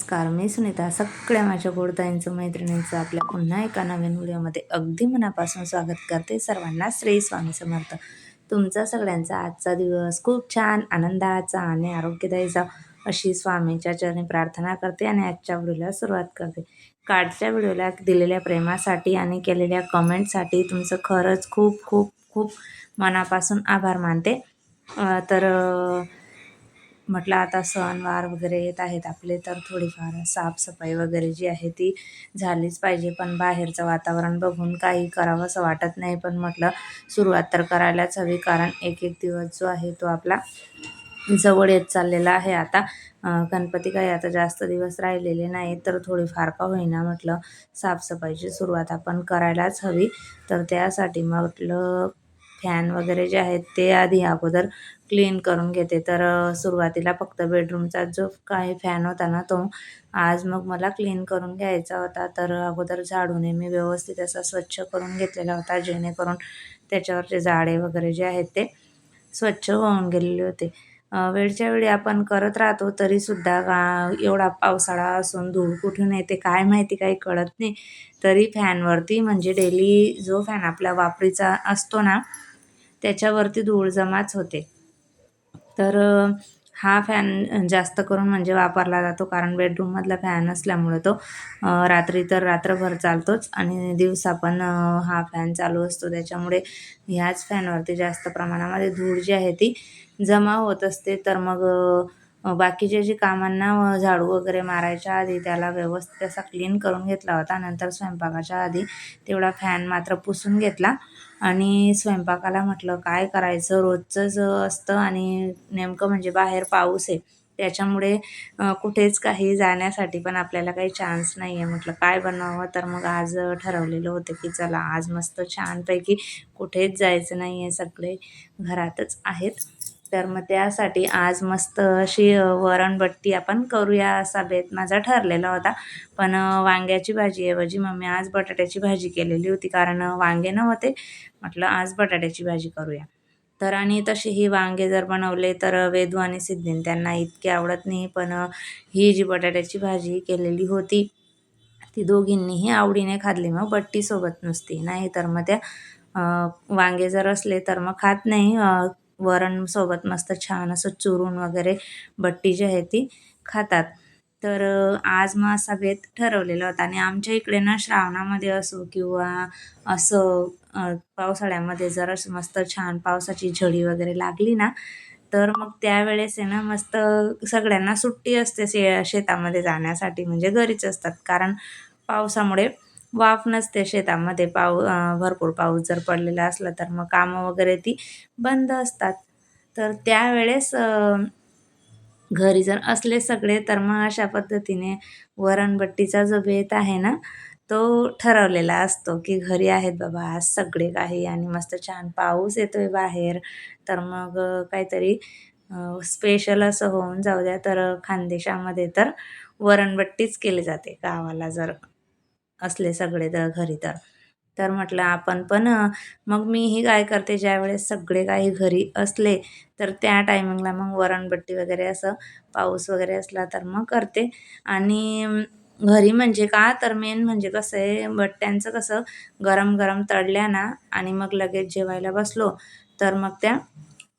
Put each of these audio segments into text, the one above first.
नमस्कार मी सुनीता. सगळ्या माझ्या गोडताईंचं मैत्रिणींचं आपल्या पुन्हा एका नवीन व्हिडिओमध्ये अगदी मनापासून स्वागत करते सर्वांना श्री स्वामी समर्थ. तुमचा सगळ्यांचा आजचा दिवस खूप छान आनंदाचा आणि आरोग्यदायी जा अशी स्वामीच्या चरणी प्रार्थना करते आणि आजच्या व्हिडिओला सुरुवात करते. कालच्या व्हिडिओला दिलेल्या प्रेमासाठी आणि केलेल्या कमेंटसाठी तुमचं खरंच खूप खूप खूप मनापासून आभार मानते. तर म्हटलं आता सणवार वगैरे येत आहेत आपले तर थोडीफार साफसफाई वगैरे जी आहे ती झालीच पाहिजे. पण बाहेरचं वातावरण बघून काही करावंसं वाटत नाही. पण म्हटलं सुरुवात तर करायलाच हवी. कारण एक एक दिवस जो आहे तो आपला जवळ येत चाललेला आहे आता. गणपती काही आता जास्त दिवस राहिलेले नाही तर थोडीफार का होईना म्हटलं साफसफाईची सुरुवात आपण करायलाच हवी. तर त्यासाठी म्हटलं फॅन वगैरे जे आहेत ते आधी अगोदर क्लीन करून घेते. तर सुरुवातीला फक्त बेडरूमचा जो काही फॅन होता ना तो आज मग मला क्लीन करून घ्यायचा होता. तर अगोदर झाडूने मी व्यवस्थित असा स्वच्छ करून घेतलेला होता जेणेकरून त्याच्यावरचे जाडे वगैरे जे आहेत ते स्वच्छ होऊन गेलेले होते. वेळच्या वेळी आपण करत राहतो तरीसुद्धा गा एवढा पावसाळा असून धूळ कुठून येते काय माहिती काही कळत नाही. तरी फॅनवरती म्हणजे डेली जो फॅन आपला वापरीचा असतो ना त्याच्यावरती धूळ जमाच होते. तर हा फॅन जास्त करून म्हणजे वापरला जातो. कारण बेडरूममधला फॅन असल्यामुळे तो रात्री तर रात्रभर चालतोच. आणि दिवसा पण हा फॅन चालू असतो. त्याच्यामुळे ह्याच फॅनवरती जास्त प्रमाणामध्ये धूळ जी आहे ती जमा होत असते. तर मग बाकीच्या जे कामांना झाडू वगैरे मारायच्या आधी त्याला व्यवस्थित असा क्लीन करून घेतला होता. नंतर स्वयंपाकाच्या आधी तेवढा फॅन मात्र पुसून घेतला. आणि स्वयंपाकाला म्हटलं काय करायचं? रोजचंच असतं आणि नेमकं म्हणजे बाहेर पाऊस आहे. त्याच्यामुळे कुठेच काही जाण्यासाठी पण आपल्याला काही चान्स नाही आहे म्हटलं काय बनवावं तर मग आज ठरवलेलं होतं की चला आज मस्त छानपैकी कुठेच जायचं नाही आहे सगळे घरातच आहेत. तर मग त्यासाठी आज मस्त अशी अ, वरणबट्टी आपण करूया असा बेत माझा ठरलेला होता. पण अ, वांग्याची भाजीऐवजी मम्मी आज बटाट्याची भाजी केलेली होती कारण वांगे नव्हते. म्हटलं आज बटाट्याची भाजी करूया. तर आणि तशी ही वांगे जर बनवले तर वेदू आणि सिद्धीन त्यांना इतके आवडत नाही. पण ही जी बटाट्याची भाजी केलेली होती ती दोघींनीही आवडीने खाल्ली. मग बट्टीसोबत नुसती. नाही तर मग त्या वांगे जर असले तर मग खात नाही. वरणसोबत मस्त छान असं चुरून वगैरे बट्टी जी आहे ती खातात. तर आज मग असा बेत ठरवलेला होता आणि आमच्या इकडे ना श्रावणामध्ये असो किंवा असं पावसाळ्यामध्ये जर असं मस्त छान पावसाची झडी वगैरे लागली ना तर मग त्यावेळेस आहे ना मस्त सगळ्यांना सुट्टी असते शे शेतामध्ये जाण्यासाठी म्हणजे घरीच असतात. कारण पावसामुळे वाफ नसते शेतामध्ये पाऊ भरपूर पाऊस जर पडलेला असला तर मग कामं वगैरे ती बंद असतात. तर त्यावेळेस घरी जर असले सगळे तर मग अशा पद्धतीने वरणबट्टीचा जो बेत आहे ना तो ठरवलेला असतो की घरी आहेत बाबा आज सगळे काही आणि मस्त छान पाऊस येतोय बाहेर. तर मग काहीतरी स्पेशल असं होऊन जाऊ द्या. तर खानदेशामध्ये तर वरणबट्टीच केली जाते गावाला जर. असले सगळे तर घरी तर. तर म्हटलं आपण पण मग मग मीही काय करते ज्यावेळेस सगळे काही घरी असले तर त्या टायमिंगला मग वरणबट्टी वगैरे असं पाऊस वगैरे असला तर मग करते. आणि घरी म्हणजे का? तर मेन म्हणजे कसं आहे बट्ट्यांचं कसं गरम गरम तळल्या ना आणि मग लगेच जेवायला बसलो तर मग त्या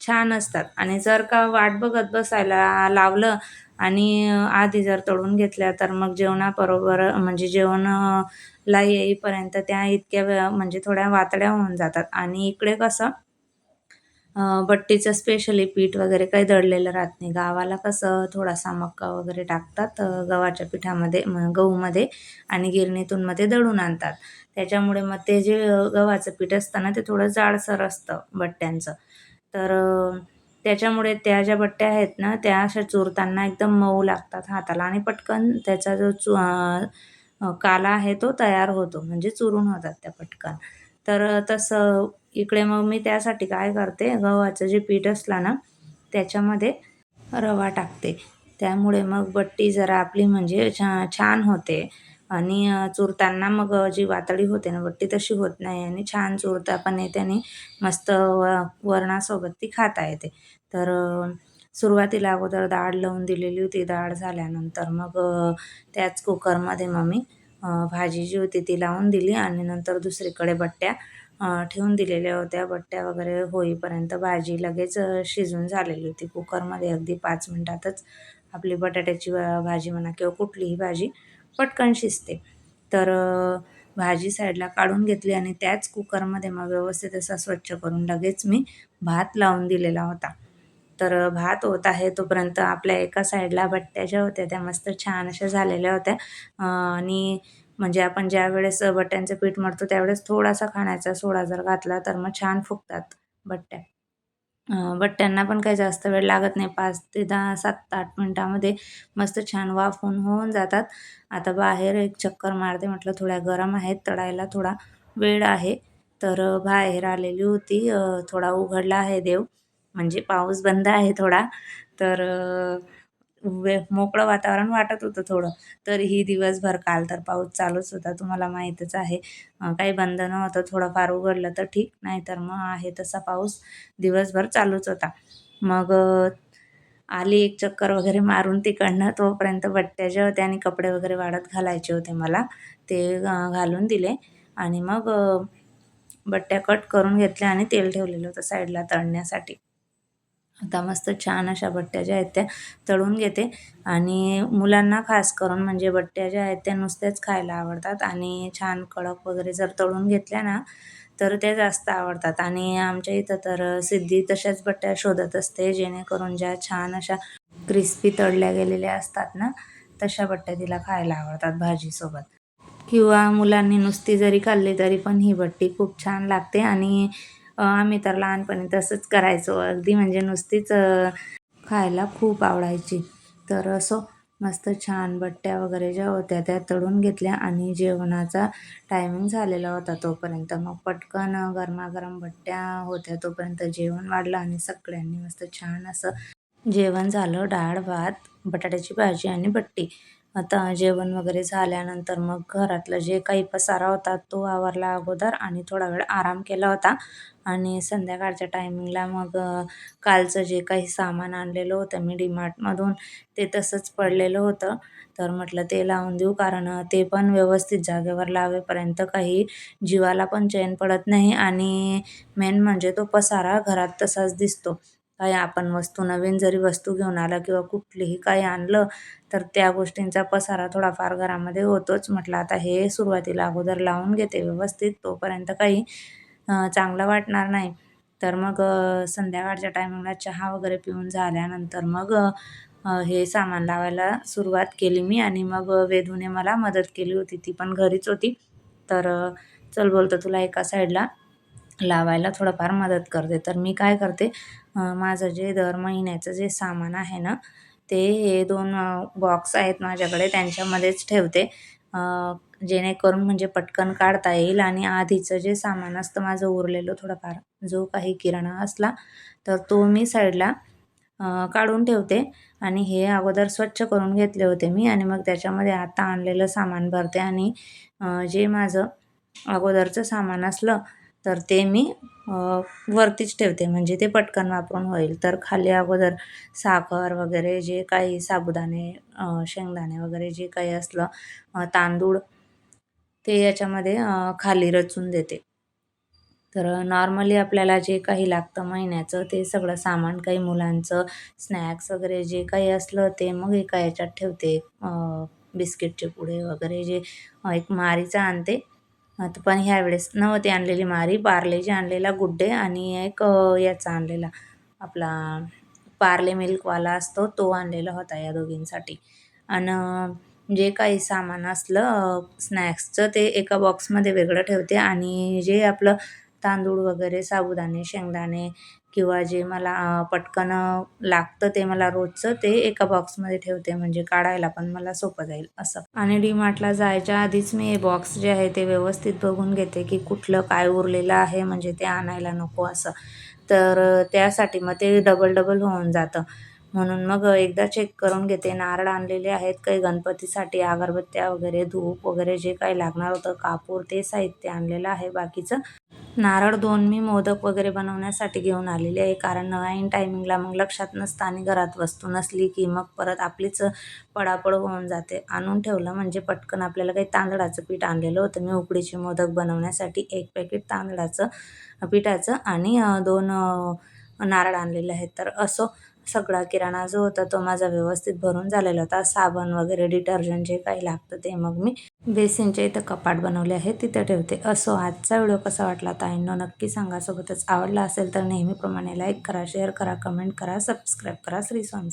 छान असतात. आणि जर का वाट बघत बसायला लावलं आणि आधी जर तळून घेतल्या तर मग जेवणाबरोबर म्हणजे जेवण ला येईपर्यंत त्या इतक्या वेळा म्हणजे थोड्या वातड्या होऊन जातात. आणि इकडे कसं बट्टीचं स्पेशली पीठ वगैरे काही दळलेलं राहत नाही. गावाला कसं थोडासा मक्का वगैरे टाकतात गव्हाच्या पिठामध्ये गहूमध्ये आणि गिरणीतून मग ते दळून आणतात. त्याच्यामुळे मग ते जे गव्हाचं पीठ असतं ना ते थोडं जाडसर असतं बट्ट्यांचं. तर त्याच्यामुळे त्या ज्या बट्ट्या आहेत ना त्या अशा चुरताना एकदम मऊ लागतात हाताला. आणि पटकन त्याचा जो चु काला आहे तो तयार होतो म्हणजे चुरून होतात त्या पटकन. तर तसं इकडे मग मी त्यासाठी काय करते गव्हाचं जे पीठ असलं ना त्याच्यामध्ये रवा टाकते. त्यामुळे मग बट्टी जरा आपली म्हणजे छा छान होते. आणि चुरताना मग जी वातडी होते ना बट्टी तशी होत नाही आणि छान चुरता पण येते आणि मस्त व वरणासोबत ती खाता येते. तर सुरुवातीला अगोदर डाळ लावून दिलेली होती. डाळ झाल्यानंतर मग त्याच कुकरमध्ये मग मी भाजी जी होती ती लावून दिली आणि नंतर दुसरीकडे बट्ट्या ठेवून दिलेल्या होत्या. बट्ट्या वगैरे होईपर्यंत भाजी लगेच शिजून झालेली होती. कुकरमध्ये अगदी पाच मिनटातच आपली बटाट्याची भाजी म्हणा किंवा कुठलीही भाजी पटकन शिजते. तर भाजी साईडला काढून घेतली आणि त्याच कुकरमध्ये मग व्यवस्थित असा स्वच्छ करून लगेच मी भात लावून दिलेला होता. तर भात होत आहे तोपर्यंत आपल्या एका साईडला बट्ट्या ज्या होत्या. त्या मस्त छान अशा झालेल्या होत्या. आणि म्हणजे आपण ज्या वेळेस बट्ट्यांचं पीठ मळतो त्यावेळेस थोडासा खाण्याचा सोडा जर घातला तर मग छान फुगतात बट्ट्या बट त्यांना पण काही जास्त वेळ लागत नाही. पाच ते दहा सात आठ मिनटामध्ये मस्त छान वाफ होऊन जातात. आता बाहेर एक चक्कर मारते म्हटलं थोड्या गरम आहेत तळायला थोडा वेळ आहे. तर बाहेर आलेली होती. थोडा उघडला आहे देव. म्हणजे पाऊस बंद आहे थोडा. तर वे मोकळं वातावरण वाटत होतं थोडं. तरीही दिवसभर काल तर पाऊस चालूच होता तुम्हाला माहीतच आहे. काही बंधनं होतं थोडंफार उघडलं तर ठीक नाही तर मग आहे तसा पाऊस दिवसभर चालूच होता. मग आली एक चक्कर वगैरे मारून तिकडनं तोपर्यंत बट्ट्या ज्या होत्या आणि कपडे वगैरे वाढत घालायचे होते मला ते घालून दिले. आणि मग बट्ट्या कट करून घेतल्या आणि तेल ठेवलेलं होतं साईडला तळण्यासाठी. आता मस्त छान अशा बट्ट्या ज्या आहेत त्या तळून घेते. आणि मुलांना खास करून म्हणजे बट्ट्या ज्या आहेत त्या नुसत्याच खायला आवडतात. आणि छान कडक वगैरे जर तळून घेतल्या ना तर त्या जास्त आवडतात. आणि आमच्या इथं तर सिद्धी तशाच बट्ट्या शोधत असते जेणेकरून ज्या छान अशा क्रिस्पी तळल्या गेलेल्या असतात ना तशा बट्ट्या तिला खायला आवडतात भाजीसोबत. किंवा मुलांनी नुसती जरी खाल्ली तरी पण ही बट्टी खूप छान लागते. आणि आम्ही तर लहानपणी तसंच करायचो. अगदी म्हणजे नुसतीच खायला खूप आवडायची. तर असं मस्त छान बट्ट्या वगैरे ज्या होत्या त्या तळून घेतल्या आणि जेवणाचा टायमिंग झालेला होता तोपर्यंत. मग पटकन गरमागरम बट्ट्या होत्या तोपर्यंत जेवण वाढलं आणि सगळ्यांनी मस्त छान असं जेवण झालं. डाळ भात बटाट्याची भाजी आणि बट्टी. आता जेवण वगैरे झाल्यानंतर मग घरातलं जे काही पसारा होता तो आवरला अगोदर आणि थोडा वेळ आराम केला होता. आणि संध्याकाळच्या टायमिंगला मग कालचं जे काही सामान आणलेलं होतं मी डीमार्टमधून ते तसंच पडलेलं होतं. तर म्हटलं ते लावून देऊ कारण ते पण व्यवस्थित जागेवर लावेपर्यंत काही जीवाला पण चैन पडत नाही आणि मेन म्हणजे तो पसारा घरात तसाच दिसतो. काही आपण वस्तू नवीन जरी वस्तू घेऊन आला किंवा कुठलीही काही आणलं तर त्या गोष्टींचा पसारा थोडाफार घरामध्ये होतोच. म्हटलं आता हे सुरुवातीला अगोदर लावून घेते व्यवस्थित तोपर्यंत काही चांगलं वाटणार नाही. तर मग संध्याकाळच्या टायमिंगला चहा वगैरे पिऊन झाल्यानंतर मग हे सामान लावायला सुरुवात केली मी आणि मग वेधूने वेदूने मला मदत केली होती. ती पण घरीच होती. तर चल बोलतो तुला एका साईडला लावायला थोडंफार मदत करते. तर मी काय करते माझं जे दर महिन्याचं जे सामान आहे ना ते हे दोन बॉक्स आहेत माझ्याकडे त्यांच्यामध्येच ठेवते. जेणेकरून म्हणजे पटकन काढता येईल आणि आधीचं जे सामान असतं माझं उरलेलं थोडंफार जो काही किराणा असला तर तो मी साईडला काढून ठेवते आणि हे अगोदर स्वच्छ करून घेतले होते मी आणि मग त्याच्यामध्ये आता आणलेलं सामान भरते आणि जे माझं अगोदरचं सामान असलं तर ते मी वरतीच ठेवते. म्हणजे ते पटकन वापरून होईल. तर खाली अगोदर साखर वगैरे जे काही साबुदाणे शेंगदाणे वगैरे जे काही असलं तांदूळ ते याच्यामध्ये खाली रचून देते. तर नॉर्मली आपल्याला जे काही लागतं महिन्याचं ते सगळं सामान काही मुलांचं स्नॅक्स वगैरे जे काही असलं ते मग एका याच्यात ठेवते. बिस्किटचे पुडे वगैरे जे एक मारीचा आणते. आता पण ह्यावेळेस नव्हती आणलेली मारी पार्लेजी आणलेला गुड डे आणि एक याचा आणलेला. आपला पार्ले मिल्कवाला असतो तो आणलेला होता या दोघींसाठी. आणि जे काही सामान असलं स्नॅक्सचं ते एका बॉक्समध्ये वेगळं ठेवते आणि जे आपलं तांदूळ वगैरे साबुदाणे शेंगदाणे किंवा जे मला पटकन लागतं ते मला रोजचं ते एका बॉक्समध्ये ठेवते म्हणजे काढायला पण मला सोपं जाईल असं. आणि डीमार्टला जायच्या आधीच मी हे बॉक्स जे आहे ते व्यवस्थित बघून घेते की कुठलं काय उरलेलं आहे म्हणजे ते आणायला नको असं. तर त्यासाठी मग ते डबल डबल होऊन जातं. म्हणून मग एकदा चेक करून घेते. नारळ आणलेले आहेत काही गणपतीसाठी अगरबत्त्या वगैरे धूप वगैरे जे काही लागणार होतं कापूर ते साहित्य आणलेलं आहे बाकीचं. नारळ दोन मी मोदक वगैरे बनवण्यासाठी घेऊन आलेले आहे कारण ऐन टायमिंगला मग लक्षात नसतं आणि घरात वस्तू नसली की मग परत आपलीच पडापड होऊन जाते. आणून ठेवलं म्हणजे पटकन आपल्याला काही तांदळाचं पीठ आणलेलं होतं. मी उकडीचे मोदक बनवण्यासाठी एक पॅकेट तांदळाचं पिठाचं आणि दोन नारळ आणलेले आहेत. तर असो सगळा किराणा जो होता तो माझा व्यवस्थित भरून झालेला होता. साबण वगैरे डिटर्जंट जे काही लागतं ते मग मी बेसिनचे इथं कपाट बनवले आहे तिथं ठेवते. असो आजचा व्हिडिओ कसा वाटला ताईंनो नक्की सांगा. सोबतच आवडला असेल तर नेहमीप्रमाणे लाईक करा शेअर करा कमेंट करा सबस्क्राईब करा. श्री स्वामी